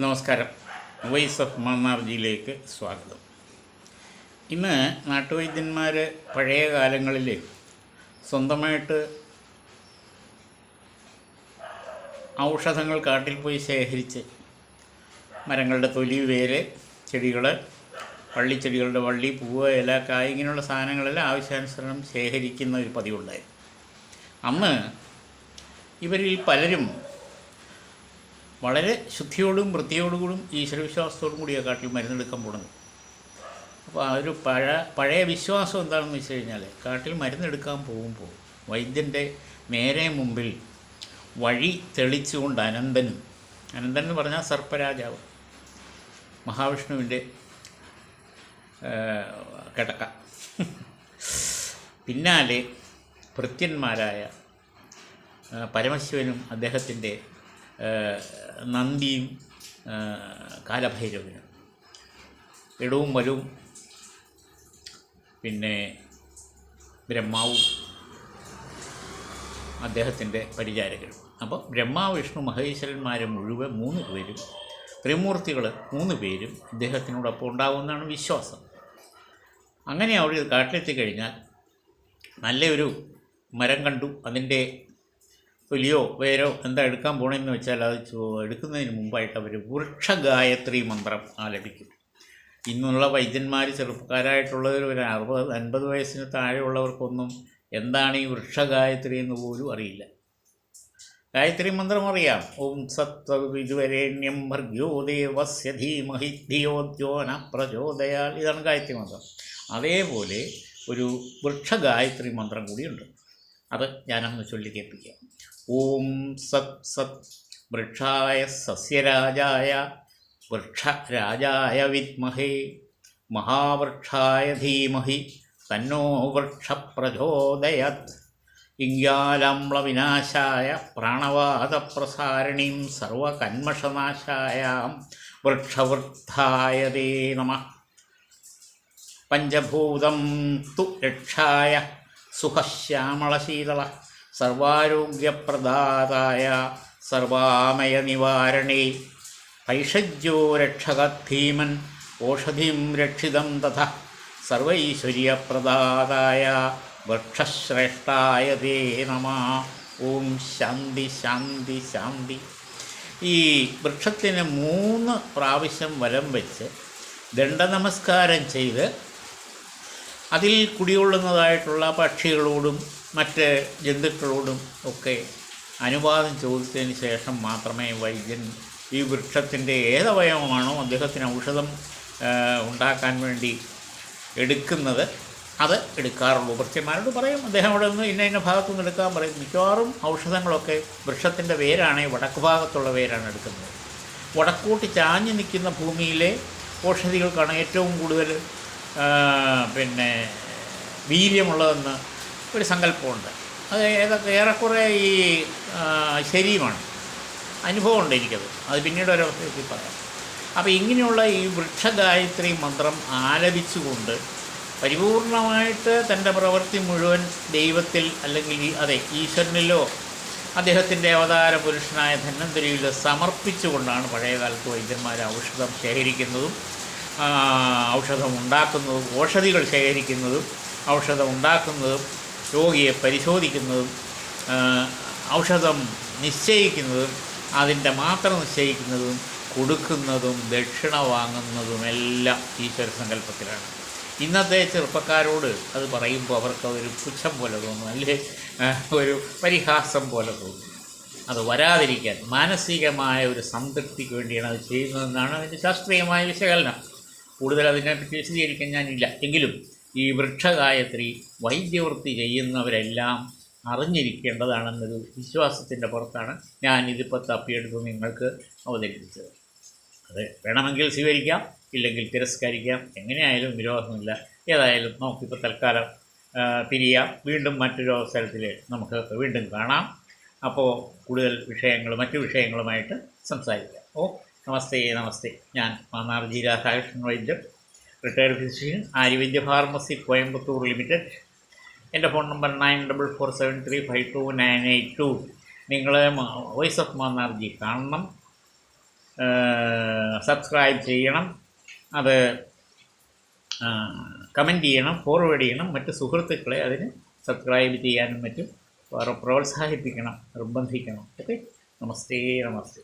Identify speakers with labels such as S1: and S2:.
S1: നമസ്കാരം. Voice of മന്നാർജിയിലേക്ക് സ്വാഗതം. ഇന്ന് നാട്ടുവൈദ്യന്മാർ പഴയ കാലങ്ങളിൽ സ്വന്തമായിട്ട് ഔഷധങ്ങൾ കാട്ടിൽ പോയി ശേഖരിച്ച് മരങ്ങളുടെ തൊലി വേര് ചെടികൾ വള്ളിച്ചെടികളുടെ വള്ളി പൂവ് ഇല കായ് ഇങ്ങനെയുള്ള സാധനങ്ങളെല്ലാം ആവശ്യാനുസരണം ശേഖരിക്കുന്ന ഒരു പതിവുണ്ടായിരുന്നു. അന്ന് ഇവരിൽ പലരും വളരെ ശുദ്ധിയോടും വൃത്തിയോടുകൂടും ഈശ്വരവിശ്വാസത്തോടും കൂടിയാണ് കാട്ടിൽ മരുന്നെടുക്കാൻ പോകുന്നത്. അപ്പോൾ ആ ഒരു പഴ പഴയ വിശ്വാസം എന്താണെന്ന് വെച്ച് കഴിഞ്ഞാൽ കാട്ടിൽ മരുന്നെടുക്കാൻ പോകുമ്പോൾ വൈദ്യന്റെ നേരെ മുമ്പിൽ വഴി തെളിച്ചുകൊണ്ട് അനന്തനും അനന്തൻ എന്ന് പറഞ്ഞാൽ സർപ്പരാജാവ് മഹാവിഷ്ണുവിന്റെ കിടക്ക. പിന്നാലെ ഭൃത്യന്മാരായ പരമശിവനും അദ്ദേഹത്തിന്റെ നന്ദിയും കാലഭൈരവിനും. ഇടവും വലവും പിന്നെ ബ്രഹ്മാവും അദ്ദേഹത്തിന്റെ പരിചാരകരും. അപ്പോൾ ബ്രഹ്മ വിഷ്ണു മഹേശ്വരന്മാർ മുഴുവൻ മൂന്ന് പേരും ത്രിമൂർത്തികൾ മൂന്ന് പേരും ഇദ്ദേഹത്തിനോടൊപ്പം ഉണ്ടാകുമെന്നാണ് വിശ്വാസം. അങ്ങനെ അവിടെ കാട്ടിലെത്തി കഴിഞ്ഞാൽ നല്ലൊരു മരം കണ്ടു അതിന്റെ തൊലിയോ വേരോ എന്താ എടുക്കാൻ പോകണമെന്ന് വെച്ചാൽ അത് എടുക്കുന്നതിന് മുമ്പായിട്ട് അവർ വൃക്ഷഗായത്രി മന്ത്രം ആലപിക്കും. ഇന്നുള്ള വൈദ്യന്മാർ ചെറുപ്പക്കാരായിട്ടുള്ളവർ ഒരു അറുപത് അൻപത് വയസ്സിന് താഴെയുള്ളവർക്കൊന്നും എന്താണ് ഈ വൃക്ഷഗായത്രി എന്ന് പോലും അറിയില്ല. ഗായത്രി മന്ത്രം അറിയാം. ഓം സത്വവിജുവരേണ്യം ഭർഗ്യോ ദേവസ്യ ധീമഹി ധിയോദ്യോന പ്രചോദയാൽ ഇതാണ് ഗായത്രി മന്ത്രം. അതേപോലെ ഒരു വൃക്ഷഗായത്രി മന്ത്രം കൂടിയുണ്ട്. അത് ഞാനങ്ങ് ചൊല്ലി കേൾപ്പിക്കാം. ഓം സത് സത് വൃക്ഷായ സസ്യരാജായ വൃക്ഷരാജായ വിദ്മഹേ മഹാവൃക്ഷായ ധീമഹി തന്നോ വൃക്ഷപ്രചോദയത്. പ്രചോദയത് ഇങ്കാലമ്ലവിനാശായ പ്രാണവാദപ്രസാരിണീം സർവകന്മഷനാശായാം വൃക്ഷവൃദ്ധായ തേ നമ. പഞ്ചഭൂതം തു രക്ഷായ സുഖശ്യാമളശീതള. സർവാരോഗ്യപ്രദാതായ സർവാമയനിവാരണേ. പൈഷജ്യോ രക്ഷകധീമൻ ഓഷധിം രക്ഷിതം തഥ സർവൈശ്വര്യപ്രദാതായ വൃക്ഷശ്രേഷ്ഠായ തേ നമ. ഓം ശാന്തി ശാന്തി ശാന്തി. ഈ വൃക്ഷത്തിന് മൂന്ന് പ്രാവശ്യം വലം വെച്ച് ദണ്ഡനമസ്കാരം ചെയ്ത് അതിൽ കുടികൊള്ളുന്നതായിട്ടുള്ള പക്ഷികളോടും മറ്റ് ജന്തുക്കളോടും ഒക്കെ അനുവാദം ചോദിച്ചതിന് ശേഷം മാത്രമേ വൈദ്യൻ ഈ വൃക്ഷത്തിന്റെ ഏതവയവമാണോ അദ്ദേഹത്തിന് ഔഷധം ഉണ്ടാക്കാൻ വേണ്ടി എടുക്കുന്നത്. അത് എടുക്കാറുള്ളൂ. ഭൃത്യന്മാരോട് പറയും അദ്ദേഹം അവിടെ നിന്ന് ഇന്ന ഇന്ന ഭാഗത്തുനിന്ന് എടുക്കാൻ പറയും. മിക്കവാറും ഔഷധങ്ങളൊക്കെ വൃക്ഷത്തിന്റെ വേരാണ് വടക്ക് ഭാഗത്തുള്ള വേരാണ് എടുക്കുന്നത്. വടക്കോട്ട് ചാഞ്ഞു നിൽക്കുന്ന ഭൂമിയിലെ ഔഷധികൾക്കാണ് ഏറ്റവും കൂടുതൽ പിന്നെ വീര്യമുള്ളതെന്ന് ഒരു സങ്കല്പമുണ്ട്. അത് ഏതൊക്കെ ഏറെക്കുറെ ഈ ശരിയുമാണ് അനുഭവമുണ്ട് എനിക്കത് അത് പിന്നീട് ഒരവസ്ഥയ്ക്ക് പറയാം. അപ്പോൾ ഇങ്ങനെയുള്ള ഈ വൃക്ഷഗായത്രി മന്ത്രം ആലപിച്ചുകൊണ്ട് പരിപൂർണമായിട്ട് തന്റെ പ്രവൃത്തി മുഴുവൻ ദൈവത്തിൽ അല്ലെങ്കിൽ അതെ ഈശ്വരനിലോ അദ്ദേഹത്തിന്റെ അവതാര പുരുഷനായ ധന്വന്തരിയിൽ സമർപ്പിച്ചുകൊണ്ടാണ് പഴയകാലത്ത് വൈദ്യന്മാർ ഔഷധം ശേഖരിക്കുന്നതും ഔഷധം ഉണ്ടാക്കുന്നതും ഔഷധികൾ ശേഖരിക്കുന്നതും ഔഷധം ഉണ്ടാക്കുന്നതും രോഗിയെ പരിശോധിക്കുന്നതും ഔഷധം നിശ്ചയിക്കുന്നതും അതിന്റെ മാത്രം നിശ്ചയിക്കുന്നതും കൊടുക്കുന്നതും ദക്ഷിണ വാങ്ങുന്നതുമെല്ലാം ഈശ്വര സങ്കല്പത്തിലാണ്. ഇന്നത്തെ ചെറുപ്പക്കാരോട് അത് പറയുമ്പോൾ അവർക്ക് ഒരു പുച്ഛം പോലെ തോന്നും അല്ലേ? ഒരു പരിഹാസം പോലെ തോന്നും. അത് വരാതിരിക്കാൻ മാനസികമായ ഒരു സംതൃപ്തിക്ക് വേണ്ടിയാണ് അത് ചെയ്യുന്നതെന്നാണ് അതിന്റെ ശാസ്ത്രീയമായ വിശകലനം. കൂടുതൽ അതിനെപ്പറ്റി വിശദീകരിക്കാൻ ഞാനില്ല എങ്കിലും ഈ വൃക്ഷഗായത്രി വൈദ്യവൃത്തി ചെയ്യുന്നവരെല്ലാം അറിഞ്ഞിരിക്കേണ്ടതാണെന്നൊരു വിശ്വാസത്തിന്റെ പുറത്താണ് ഞാൻ ഇതിപ്പോൾ തപ്പിയെടുത്ത് നിങ്ങൾക്ക് അവതരിപ്പിച്ചത്. അത് വേണമെങ്കിൽ സ്വീകരിക്കാം ഇല്ലെങ്കിൽ തിരസ്കരിക്കാം. എങ്ങനെയായാലും വിരോധമില്ല. ഏതായാലും നമുക്കിപ്പോൾ തൽക്കാലം പിരിയാം. വീണ്ടും മറ്റൊരു അവസരത്തിൽ നമുക്ക് വീണ്ടും കാണാം. അപ്പോൾ കൂടുതൽ വിഷയങ്ങൾ മറ്റു വിഷയങ്ങളുമായിട്ട് സംസാരിക്കാം. ഓ നമസ്തേ നമസ്തേ. ഞാൻ Mannar G Radhakrishnan Vaidyar retired physician Aryavaidya pharmacy Coimbatore limited എന്റെ phone number nine double four seven three five two nine eight two നിങ്ങൾ വോയിസ് ഓഫ് മാന്നാർജി കാണണം. സബ്സ്ക്രൈബ് ചെയ്യണം. അത് കമന്റ് ചെയ്യണം ഫോർവേഡ് ചെയ്യണം. മറ്റ് സുഹൃത്തുക്കളെ അതിന് സബ്സ്ക്രൈബ് ചെയ്യാനും മറ്റും പ്രോത്സാഹിപ്പിക്കണം നിർബന്ധിക്കണം. ഓക്കെ? നമസ്തേ നമസ്തേ.